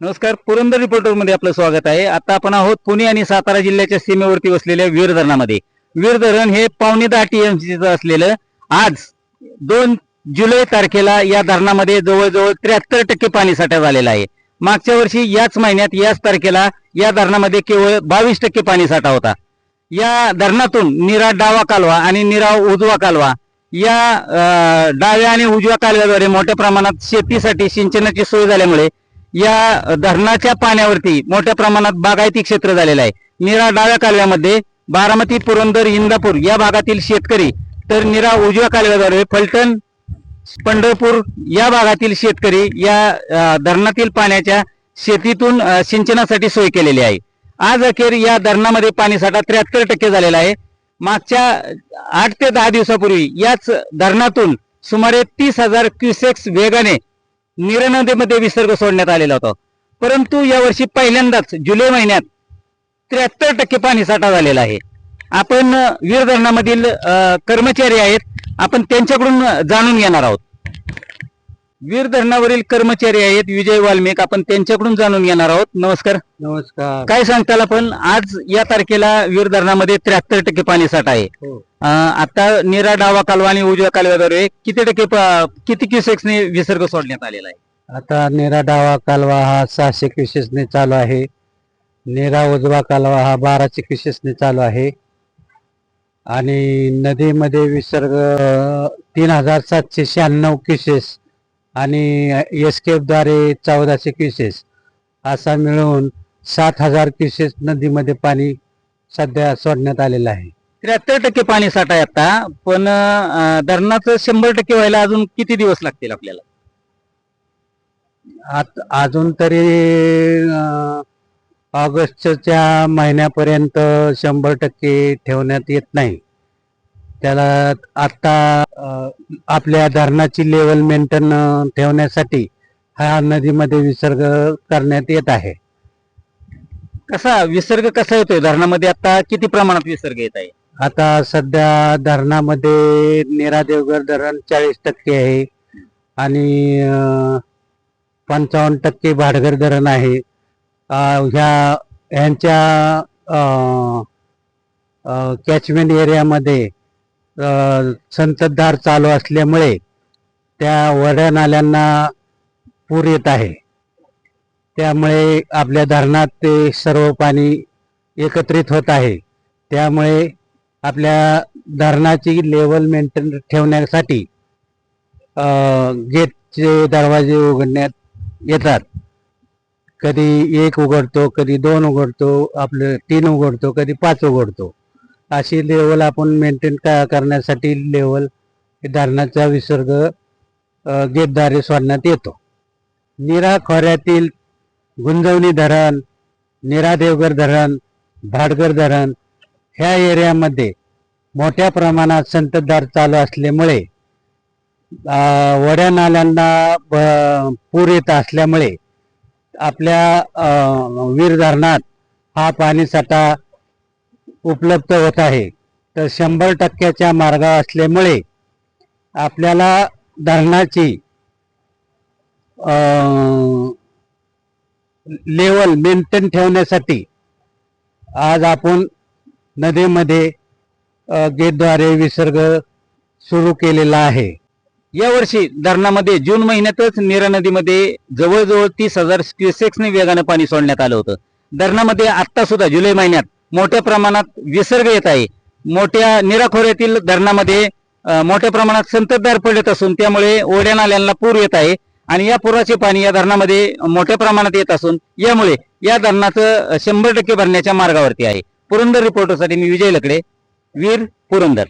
नमस्कार पुरंदर रिपोर्टरमध्ये आपलं स्वागत आहे. आता आपण आहोत पुणे आणि सातारा जिल्ह्याच्या सीमेवरती वसलेल्या वीर धरणामध्ये वीर धरण हे पावणे दहा टीएमसीच असलेलं आज दोन जुलै तारखेला या धरणामध्ये जवळजवळ त्र्याहत्तर टक्के पाणी साठा झालेला आहे. मागच्या वर्षी याच महिन्यात याच तारखेला या धरणामध्ये केवळ बावीस टक्के पाणी साठा होता. या धरणातून निरा डावा कालवा आणि निरा उजवा कालवा या डाव्या आणि उजव्या कालव्याद्वारे मोठ्या प्रमाणात शेतीसाठी सिंचनाची सोय झाल्यामुळे या धरणाच्या पाण्यावरती मोठ्या प्रमाणात बागायती क्षेत्र झालेलं आहे. निरा डाव्या कालव्यामध्ये बारामती पुरंदर इंदापूर या भागातील शेतकरी तर निरा उजव्या कालव्याद्वारे फलटण पंढरपूर या भागातील शेतकरी या धरणातील पाण्याच्या शेतीतून सिंचनासाठी सोय केलेली आहे. आज अखेर या धरणामध्ये पाणीसाठा त्र्याहत्तर टक्के झालेला आहे. मागच्या आठ ते दहा दिवसापूर्वी याच धरणातून सुमारे तीस हजार क्युसेक्स वेगाने नीरा नदीमध्ये विसर्ग सोडण्यात आलेला होता. परंतु यावर्षी पहिल्यांदाच जुलै महिन्यात त्र्याहत्तर टक्के पाणीसाठा झालेला आहे. आपण वीर धरणामधील कर्मचारी आहेत. आपण त्यांच्याकडून जाणून घेणार आहोत. वीर धरणावरील कर्मचारी आहेत विजय वाल्मिक. आपण त्यांच्याकडून जाणून घेणार आहोत. नमस्कार. नमस्कार. काय सांगताल आपण? आज या तारखेला वीर धरणामध्ये त्र्याहत्तर टक्के पाणीसाठा आहे. हो. अ, आता निरा डावा कालवा आणि उजव्या कालव्याद्वारे किती टक्के प- किती क्युसेक्सने विसर्ग सोडण्यात आलेला आहे? आता नेरा डावा कालवा हा सहाशे क्युसेसने चालू आहे. नेरा उजवा कालवा हा बाराशे क्युसेसने चालू आहे. आणि नदीमध्ये विसर्ग तीन हजार सातशे शहाण्णव क्युसेस आणि एसकेफद्वारे चौदाशे क्युसेस असा मिळून सात हजार क्युसेस नदीमध्ये पाणी सध्या सोडण्यात आलेलं आहे. त्र्याहत्तर टक्के पाणी साठा आहे आता पण अ, धरणाचं शंभर टक्के व्हायला अजून किती दिवस लागतील आपल्याला? आत- अजून तरी अं, ऑगस्टच्या महिन्यापर्यंत शंभर टक्के ठेवण्यात येत नाही. त्याला आता आपल्या धरणाची लेवल मेंटेन ठेवण्यासाठी हा नदीमध्ये विसर्ग करण्यात येत आहे. कसा विसर्ग कसा येतोय? धरणामध्ये आता किती प्रमाणात विसर्ग येत आहे? आता सध्या धरणामध्ये नेरा देवघर धरण चाळीस टक्के आहे आणि पंचावन्न टक्के भाडघर धरण आहे. ह्या ह्यांच्या कॅचमेंट एरियामध्ये संततधार चालू असल्यामुळे त्या वड्या नाल्यांना पूर येत आहे. त्यामुळे आपल्या धरणात ते सर्व पाणी एकत्रित होत आहे. त्यामुळे आपल्या धरणाची लेवल मेंटेन ठेवण्यासाठी गेटचे दरवाजे उघडण्यात येतात. कधी एक उघडतो कधी दोन उघडतो आपलं तीन उघडतो कधी पाच उघडतो. अशी लेवल आपण मेंटेन करण्यासाठी लेवल धरणाचा विसर्ग गेटद्वारे सोडण्यात येतो. निरा खोऱ्यातील गुंजवणी धरण निरा देवघर धरण भाडघर धरण ह्या एरियामध्ये मोठ्या प्रमाणात संततधार चालू असल्यामुळे वड्या नाल्यांना ब- पूर येत असल्यामुळे आपल्या वीर धरणात हा पाणीसाठा उपलब्ध होत आहे. तर शंभर टक्क्याच्या मार्गावर असल्यामुळे आपल्याला धरणाची लेवल मेंटेन ठेवण्यासाठी आज आपण नदीमध्ये गेटद्वारे विसर्ग सुरू केलेला आहे. यावर्षी धरणामध्ये जून महिन्यातच नीरा नदीमध्ये जवळजवळ तीस हजार क्युसेक्सने वेगानं पाणी सोडण्यात आलं होतं. धरणामध्ये आत्ता सुद्धा जुलै महिन्यात मोठ्या प्रमाणात विसर्ग येत आहे. मोठ्या निराखोऱ्यातील धरणामध्ये मोठ्या प्रमाणात संततधार पडत असून त्यामुळे ओढ्या नाल्यांना पूर येत आहे आणि या पुराचे पाणी या धरणामध्ये मोठ्या प्रमाणात येत असून यामुळे या धरणाचं शंभर टक्के भरण्याच्या मार्गावरती आहे. पुरंदर रिपोर्टरसाठी मी विजय लकडे वीर पुरंदर.